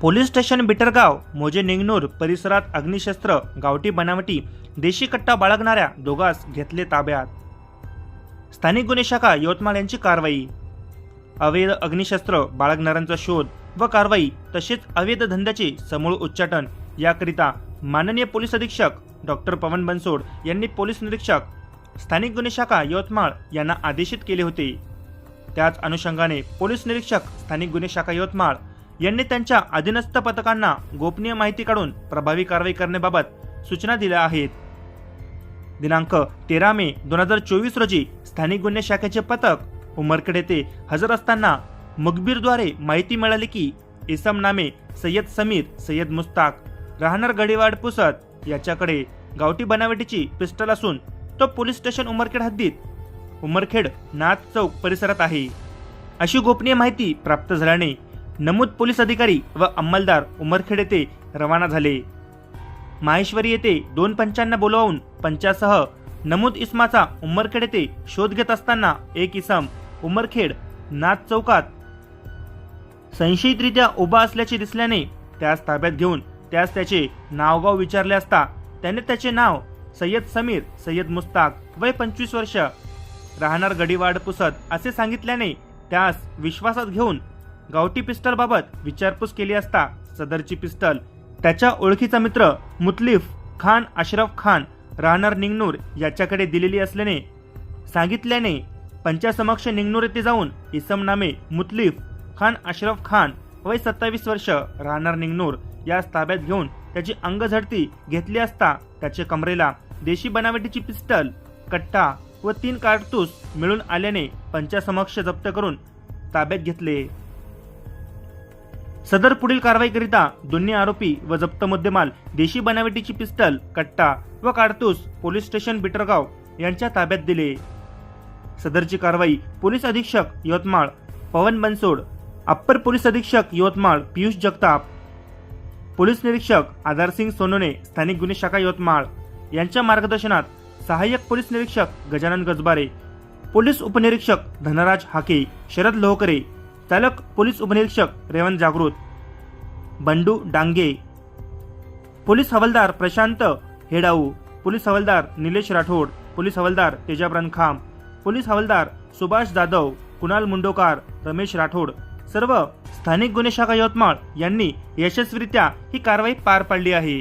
Police station Bitargaon मोजे निंगनूर परिसरात अग्निशस्त्र गावठी बनावटी देशी कट्टा बाळगणाऱ्या दोघास घेतले ताब्यात. स्थानिक गुन्हे शाखा यवतमाळ यांची कारवाई. अवैध अग्निशस्त्र बाळगणाऱ्यांचा शोध व कारवाई तसेच अवैध धंद्याचे समूळ उच्चाटन याकरिता माननीय पोलीस अधीक्षक डॉक्टर पवन बनसोड यांनी पोलीस निरीक्षक स्थानिक गुन्हे शाखा यवतमाळ यांना आदेशित केले होते. त्याच अनुषंगाने पोलीस निरीक्षक स्थानिक गुन्हे शाखा यवतमाळ यांनी त्यांच्या अधीनस्थ पथकांना गोपनीय माहिती काढून प्रभावी कारवाई करण्याबाबत सूचना दिल्या आहेत. दिनांक तेरा मे दोन हजार चोवीस रोजी स्थानिक गुन्हे शाखेचे पथक उमरखेड येथे हजर असताना मगबीरद्वारे माहिती मिळाली की इसम नामे सय्यद समीर सय्यद मुस्ताक राहणार गडीवाड पुसत याच्याकडे गावठी बनावटीची पिस्टल असून तो पोलीस स्टेशन उमरखेड हद्दीत उमरखेड नाथ चौक परिसरात आहे. अशी गोपनीय माहिती प्राप्त झाल्याने नमूद पोलीस अधिकारी व अंमलदार उमरखेड येथे रवाना झाले. माहेश्वरी येथे दोन पंचांना बोलवून पंचासह नमूद इस्माचा उमरखेड येथे शोध घेत असताना एक इसम उमरखेड नाथ चौकात संशयितरित्या उभा असल्याचे दिसल्याने त्यास ताब्यात घेऊन त्यास त्याचे नावगाव विचारले असता त्याने त्याचे नाव सय्यद समीर सय्यद मुस्ताक वय पंचवीस वर्ष राहणार गडीवाड पुसत असे सांगितल्याने त्यास विश्वासात घेऊन गावठी पिस्टलबाबत विचारपूस केली असता सदरची पिस्टल. त्याच्या ओळखीचा मित्र मुतलिफ खान अशरफ खान राहणार निंगनूर याच्याकडे दिलेली असल्याने सांगितल्याने पंचासमक्ष निंगनूर येथे जाऊन इसम नामे मुतलिफ खान अशरफ खान वय सत्तावीस वर्ष राहणार निंगनूर यास ताब्यात घेऊन त्याची अंगझडती घेतली असता त्याच्या कमरेला देशी बनावटीची पिस्टल कट्टा व तीन कारतूस मिळून आल्याने पंचासमक्ष जप्त करून ताब्यात घेतले. सदर पुढील कारवाईकरिता दोन्ही आरोपी व जप्त मुद्देमाल देशी बनावटीची पिस्टल कट्टा व काडतूस पोलीस स्टेशन बिटरगाव यांच्या ताब्यात दिले. सदरची कारवाई पोलीस अधीक्षक यवतमाळ पवन बनसोड अप्पर पोलीस अधीक्षक यवतमाळ पियुष जगताप पोलीस निरीक्षक आधारसिंग सोनोने स्थानिक गुन्हे शाखा यवतमाळ यांच्या मार्गदर्शनात सहाय्यक पोलीस निरीक्षक गजानन गजबारे पोलीस उपनिरीक्षक धनराज हाके शरद लोहकरे चालक पोलीस उपनिरीक्षक रेवंत जागृत बंडू डांगे पोलीस हवालदार प्रशांत हेडाऊ पोलीस हवालदार निलेश राठोड पोलीस हवालदार तेजाब रणखाम पोलीस हवालदार सुभाष जाधव कुणाल मुंडोकार रमेश राठोड सर्व स्थानिक गुन्हे शाखा यवतमाळ यांनी यशस्वीरित्या ही कारवाई पार पाडली आहे.